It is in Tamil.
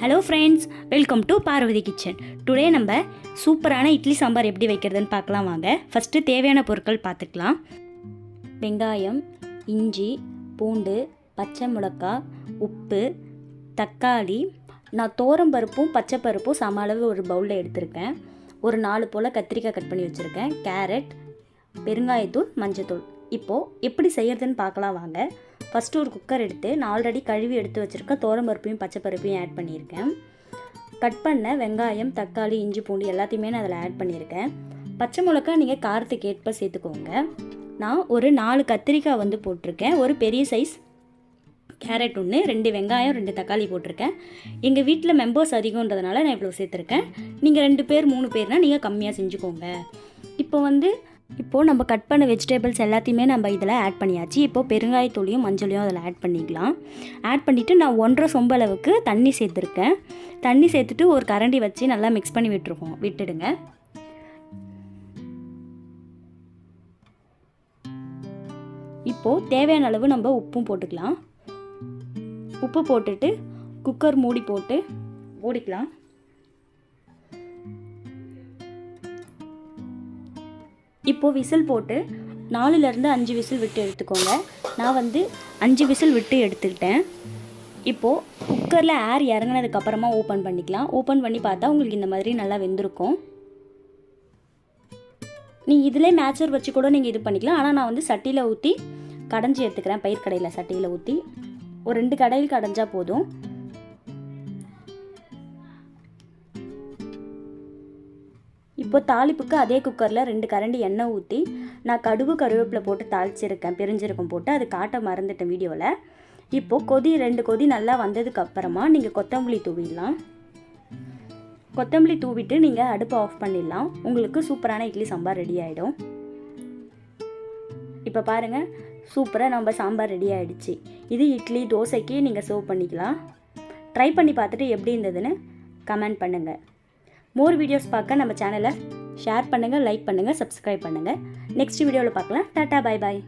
Hello friends welcome to Parvathi kitchen today நம்ம சூப்பரான இட்லி சாம்பார் எப்படி வைக்கிறதுன்னு பார்க்கலாம் வாங்க. ஃபஸ்ட்டு தேவையான பொருட்கள் பார்த்துக்கலாம். வெங்காயம் இஞ்சி பூண்டு பச்சை மிளகாய் உப்பு தக்காளி. நான் தோரம்பருப்பும் பச்சை பருப்பும் சம அளவு ஒரு பவுலில் எடுத்திருக்கேன். ஒரு நாலு போல் கத்திரிக்காய் கட் பண்ணி வச்சுருக்கேன். கேரட் பெருங்காயத்தூள் மஞ்சத்தூள். இப்போது எப்படி செய்யறதுன்னு பார்க்கலாம் வாங்க. ஃபஸ்ட்டு ஒரு குக்கர் எடுத்து நான் ஆல்ரெடி கழுவி எடுத்து வச்சுருக்க பருப்பையும் பச்சை பருப்பையும் ஆட் பண்ணியிருக்கேன். கட் பண்ண வெங்காயம் தக்காளி இஞ்சி பூண்டு எல்லாத்தையுமே நான் அதில் ஆட் பண்ணியிருக்கேன். பச்சை மிளகா நீங்கள் காரத்துக்கு ஏற்ப சேர்த்துக்கோங்க. நான் ஒரு நாலு கத்திரிக்காய் வந்து போட்டிருக்கேன். ஒரு பெரிய சைஸ் கேரட் ஒன்று ரெண்டு வெங்காயம் ரெண்டு தக்காளி போட்டிருக்கேன். எங்கள் வீட்டில் மெம்பர்ஸ் அதிகன்றதுனால நான் இவ்வளோ சேர்த்துருக்கேன். நீங்கள் ரெண்டு பேர் மூணு பேர்னால் நீங்கள் கம்மியாக செஞ்சுக்கோங்க. இப்போ வந்து இப்போது நம்ம கட் பண்ண வெஜிடபிள்ஸ் எல்லாத்தையுமே நம்ம இதில் ஆட் பண்ணியாச்சு. இப்போது பெருங்காயத்தூளியும் மஞ்சளையும் அதில் ஆட் பண்ணிக்கலாம். ஆட் பண்ணிவிட்டு நான் ஒன்றரை சொம்பு அளவுக்கு தண்ணி சேர்த்துருக்கேன். தண்ணி சேர்த்துட்டு ஒரு கரண்டி வச்சு நல்லா மிக்ஸ் பண்ணி விட்டுருக்கோம் விட்டுடுங்க. இப்போது தேவையான அளவு நம்ம உப்பும் போட்டுக்கலாம். உப்பு போட்டுட்டு குக்கர் மூடி போட்டு மூடிக்கலாம். இப்போது விசில் போட்டு நாலுலேருந்து அஞ்சு விசில் விட்டு எடுத்துக்கோங்க. நான் வந்து அஞ்சு விசில் விட்டு எடுத்துக்கிட்டேன். இப்போது குக்கரில் ஏர் இறங்கினதுக்கப்புறமா ஓப்பன் பண்ணிக்கலாம். ஓப்பன் பண்ணி பார்த்தா உங்களுக்கு இந்த மாதிரி நல்லா வெந்திருக்கும். நீங்கள் இதிலே மேட்சர் வச்சு கூட நீங்கள் இது பண்ணிக்கலாம். ஆனால் நான் வந்து சட்டியில் ஊற்றி கடைஞ்சி எடுத்துக்கிறேன். பயிர் கடையில் சட்டியில் ஊற்றி ஒரு ரெண்டு கடையில் கடைஞ்சால் போதும். இப்போ தாளிப்புக்கு அதே குக்கரில் ரெண்டு கரண்டி எண்ணெய் ஊற்றி நான் கடுகு கருவேப்பிலை போட்டு தாளிச்சிருக்கேன். பெருஞ்சீரகம் போட்டு அது காட்ட மறந்துட்டேன் வீடியோவில் இப்போது கொதி ரெண்டு கொதி நல்லா வந்ததுக்கப்புறமா நீங்கள் கொத்தமல்லி தூவிடலாம். கொத்தமல்லி தூவிட்டு நீங்கள் அடுப்பை ஆஃப் பண்ணிடலாம். உங்களுக்கு சூப்பரான இட்லி சாம்பார் ரெடி ஆகிடும் இப்போ பாருங்கள் சூப்பராக நம்ம சாம்பார் ரெடி ஆகிடுச்சு இது இட்லி தோசைக்கு நீங்கள் சர்வ் பண்ணிக்கலாம். ட்ரை பண்ணி பார்த்துட்டு எப்படி இருந்ததுன்னு கமெண்ட் பண்ணுங்கள் மோர் வீடியோஸ் பார்க்க நம்ம சேனலை ஷேர் பண்ணுங்கள் லைக் பண்ணுங்கள் சப்ஸ்கிரைப் பண்ணுங்கள் நெக்ஸ்ட் வீடியோவில் பார்க்கலாம். டாட்டா பாய் பாய்